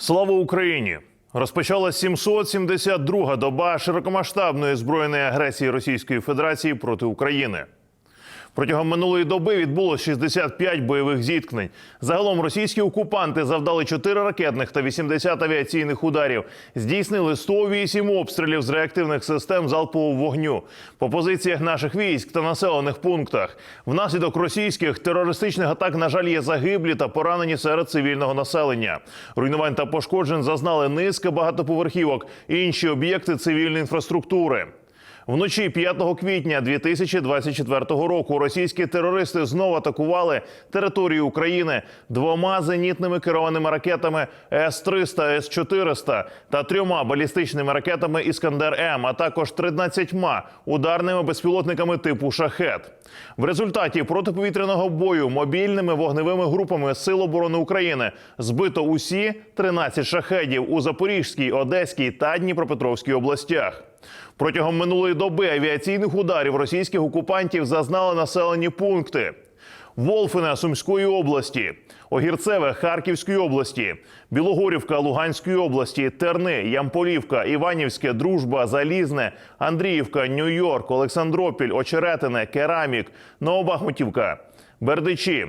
Слава Україні! Розпочала 772-га доба широкомасштабної збройної агресії Російської Федерації проти України. Протягом минулої доби відбулося 65 бойових зіткнень. Загалом російські окупанти завдали 4 ракетних та 80 авіаційних ударів, здійснили 108 обстрілів з реактивних систем залпового вогню по позиціях наших військ та населених пунктах. Внаслідок російських терористичних атак, на жаль, є загиблі та поранені серед цивільного населення. Руйнувань та пошкоджень зазнали низка багатоповерхівок і інші об'єкти цивільної інфраструктури. Вночі 5 квітня 2024 року російські терористи знову атакували територію України двома зенітними керованими ракетами С-300, С-400 та трьома балістичними ракетами Іскандер М, а також 13 ударними безпілотниками типу Шахет. В результаті протиповітряного бою мобільними вогневими групами Сил оборони України збито усі 13 шахедів у Запорізькій, Одеській та Дніпропетровській областях. Протягом минулої доби авіаційних ударів російських окупантів зазнали населені пункти. Волфине Сумської області, Огірцеве Харківської області, Білогорівка Луганської області, Терни, Ямполівка, Іванівське, Дружба, Залізне, Андріївка, Нью-Йорк, Олександропіль, Очеретине, Керамік, Новобахмутівка, Бердичі,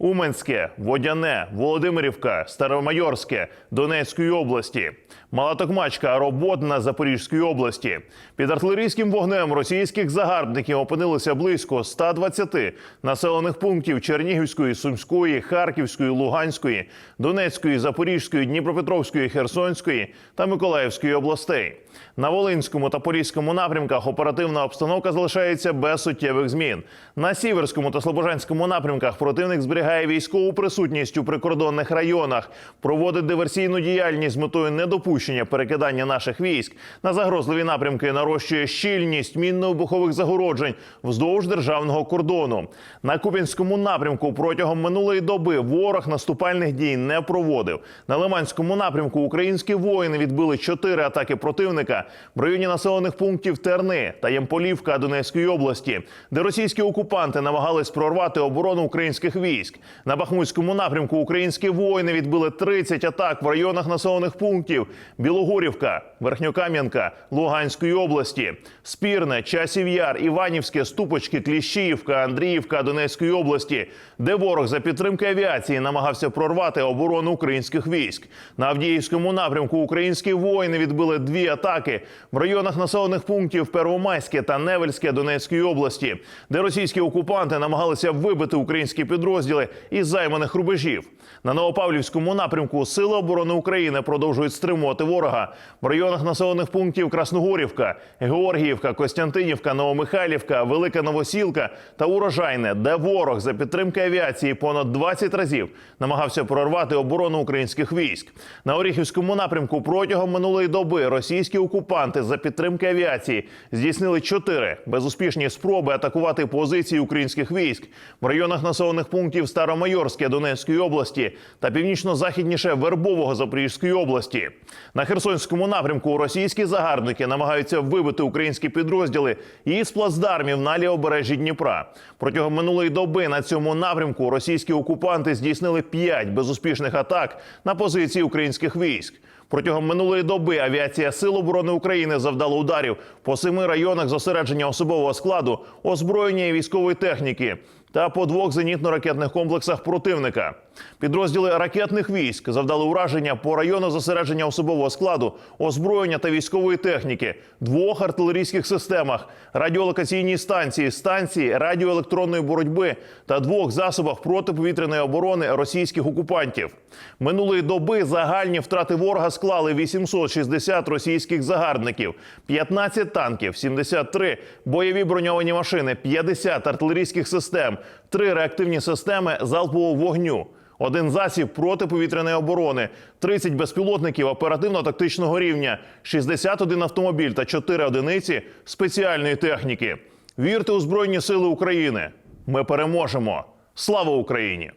Уменське, Водяне, Володимирівка, Старомайорське Донецької області, Малатокмачка, Роботна Запорізької області. Під артилерійським вогнем російських загарбників опинилося близько 120 населених пунктів Чернігівської, Сумської, Харківської, Луганської, Донецької, Запорізької, Дніпропетровської, Херсонської та Миколаївської областей. На Волинському та Поліському напрямках оперативна обстановка залишається без суттєвих змін. На Сіверському та Слобожанському напрямках противник зберігає військову присутність у прикордонних районах, проводить диверсійну діяльність з метою недопущення перекидання наших військ на загрозливі напрямки, нарощує щільність мінно-вибухових загороджень вздовж державного кордону. На Куп'янському напрямку протягом минулої доби ворог наступальних дій не проводив. На Лиманському напрямку українські воїни відбили чотири атаки противника в районі населених пунктів Терни та Ямполівка Донецької області, де російські окупанти намагались прорвати оборону українських військ. На Бахмутському напрямку українські воїни відбили 30 атак в районах населених пунктів. Білогорівка, Верхньокам'янка, Луганської області, Спірне, Часів Яр, Іванівське, Ступочки, Кліщіївка, Андріївка Донецької області, де ворог за підтримки авіації намагався прорвати оборону українських військ. На Авдіївському напрямку українські воїни відбили дві атаки в районах населених пунктів Первомайське та Невельське Донецької області, де російські окупанти намагалися вибити українські підрозділи із займаних рубежів. На Новопавлівському напрямку Сили оборони України продовжують стримувати ворога в районах населених пунктів Красногорівка, Георгіївка, Костянтинівка, Новомихайлівка, Велика Новосілка та Урожайне, де ворог за підтримки авіації понад 20 разів намагався прорвати оборону українських військ. На Оріхівському напрямку протягом минулої доби російські окупанти за підтримки авіації здійснили чотири безуспішні спроби атакувати позиції українських військ в районах населених пунктів Старомайорське Донецької області та північно-західніше Вербового Запорізької області. На Херсонському напрямку російські загарбники намагаються вибити українські підрозділи із плацдармів на лівобережжі Дніпра. Протягом минулої доби на цьому напрямку російські окупанти здійснили п'ять безуспішних атак на позиції українських військ. Протягом минулої доби авіація Сил оборони України завдала ударів по семи районах зосередження особового складу, озброєння і військової техніки та по двох зенітно-ракетних комплексах противника. Підрозділи ракетних військ завдали ураження по району зосередження особового складу, озброєння та військової техніки, двох артилерійських системах, радіолокаційній станції, станції радіоелектронної боротьби та двох засобах протиповітряної оборони російських окупантів. Минулої доби загальні втрати ворога склали 860 російських загарбників, 15 танків, 73 бойові броньовані машини, 50 артилерійських систем, 3 реактивні системи залпового вогню. Один засіб протиповітряної оборони, 30 безпілотників оперативно-тактичного рівня, 61 автомобіль та 4 одиниці спеціальної техніки. Вірте у Збройні Сили України. Ми переможемо. Слава Україні!